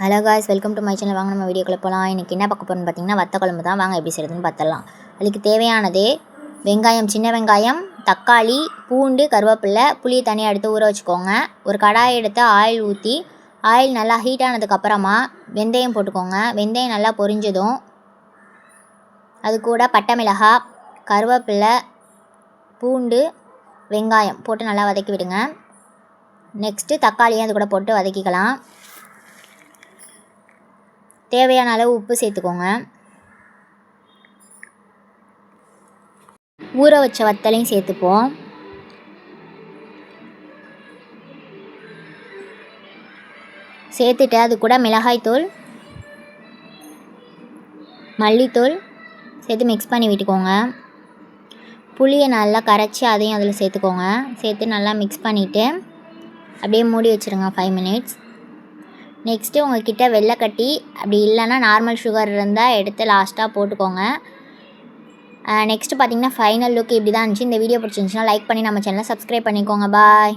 Hello guys welcome to my channel வாங்க நம்ம வீடியோக்குள்ளே போகலாம் இன்றைக்கி என்ன பார்க்க போகிறோம்னு பார்த்தீங்கன்னா வத்த குழம்பு தான். வாங்க எப்படி செய்கிறதுன்னு பார்த்துடலாம். அதுக்கு தேவையானது வெங்காயம் சின்ன வெங்காயம் தக்காளி பூண்டு கருவேப்பில்லை புளியை தனியாக எடுத்து ஊற வச்சுக்கோங்க. ஒரு கடாயை எடுத்து ஆயில் ஊற்றி ஆயில் நல்லா ஹீட் ஆனதுக்கப்புறமா வெந்தயம் போட்டுக்கோங்க. வெந்தயம் நல்லா பொரிஞ்சதும் அது கூட பட்டை மிளகாய் கருவேப்பிலை பூண்டு வெங்காயம் போட்டு நல்லா வதக்கி விடுங்க. நெக்ஸ்ட்டு தக்காளியும் அது கூட போட்டு வதக்கிக்கலாம். தேவையான அளவு உப்பு சேர்த்துக்கோங்க. ஊற வச்ச வத்தலையும் சேர்த்துப்போம். சேர்த்துட்டு அது கூட மிளகாய்த்தூள் மல்லித்தூள் சேர்த்து மிக்ஸ் பண்ணி விட்டுக்கோங்க. புளியை நல்லா கரைச்சி அதையும் அதில் சேர்த்துக்கோங்க. சேர்த்து நல்லா மிக்ஸ் பண்ணிவிட்டு அப்படியே மூடி வச்சுருங்க ஃபைவ் மினிட்ஸ் நெக்ஸ்ட்டு உங்கள்கிட்ட வெள்ளைக்கட்டி அப்படி இல்லைன்னா நார்மல் சுகர் இருந்தால் எடுத்து லாஸ்ட்டாக போட்டுக்கோங்க. நெக்ஸ்ட்டு பார்த்தீங்கன்னா ஃபைனல் லுக் இப்படி தான் இருந்துச்சு. இந்த வீடியோ பிடிச்சிருந்துச்சுன்னா லைக் பண்ணி நம்ம சேனலை சப்ஸ்கிரைப் பண்ணிக்கோங்க. பாய்